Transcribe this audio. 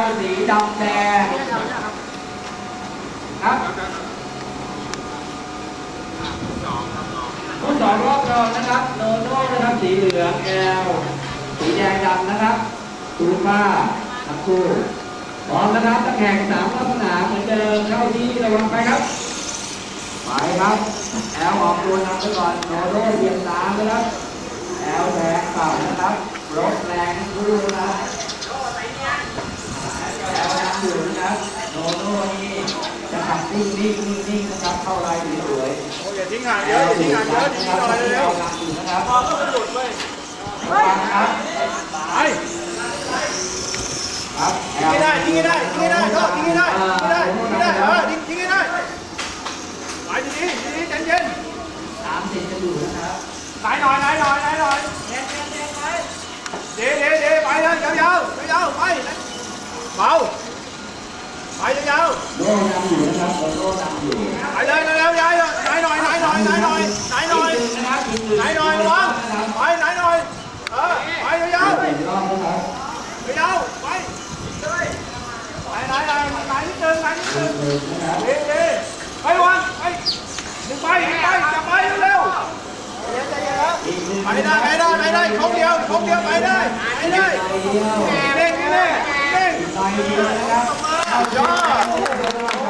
L สีดำแดงครับผู้สองรอบรองนะครับโนโน่นะครับสีเหลือง L สีแดงดำนะครับคูป้าทั้งคู่พร้อมนะครับตะแข่งสามรอบสนามเหมือนเดิมเข้าที่ระวังไปครับไปครับแอลออกตัวนำไปก่อนโนโน่เหยียบตามนะครับแอลแรงเปล่านะครับรถแรงทั้งคู่นะครับ นะครับโนโน่นี่จะขับนิ่งนิ่งนิ่งนิ่งนะครับเข้าลายสวยโอ้ยอย่าทิ้งห่างเยอะอย่าทิ้งห่างเยอะทิ้งหน่อยเร็วๆยังอยู่นะครับพอก็มันหลุดเว้ยระวังครับไปครับทิ้งให้ได้ทิ้งให้ได้ทิ้งให้ได้โทษทิ้งให้ได้ทิ้งให้ได้ทิ้งให้ได้เออทิ้งทิ้งให้ได้ไปดีดีดีใจเย็นตามติดกันอยู่นะครับไหนหน่อยไหนหน่อยไหนหน่อยเด็ดเด็ดเด็ดไปเด็ดเด็ดเด็ดไปเลยยาวยาวยาวไปเบาไป ยาวโน่นำอยู่นะครับโนโน่นำอยู่ไปเลยเร็วๆยายไหนหน่อยไหนหน่อยไหนหน่อยไหนหน่อยอีกหนึ่งนะครับอีกหนึ่งไหนหน่อยระวังไปไหนหน่อยเออไปยาวอีกรอบนะครับยาวไปไหนไหนไหนไหนนิดนึงไหนนิดนึงหนึ่งนะครับเอ๊ะเอ๊ะไปวันไปหนึ่งไปหนึ่งไปจับไปเร็วอีกหนึ่งๆไปได้ไปได้ไปได้ครบเดียวครบเดียวไปได้ไปได้ใบเดียวเด้งเด้งเด้งใบเดียวนะครับ Wow.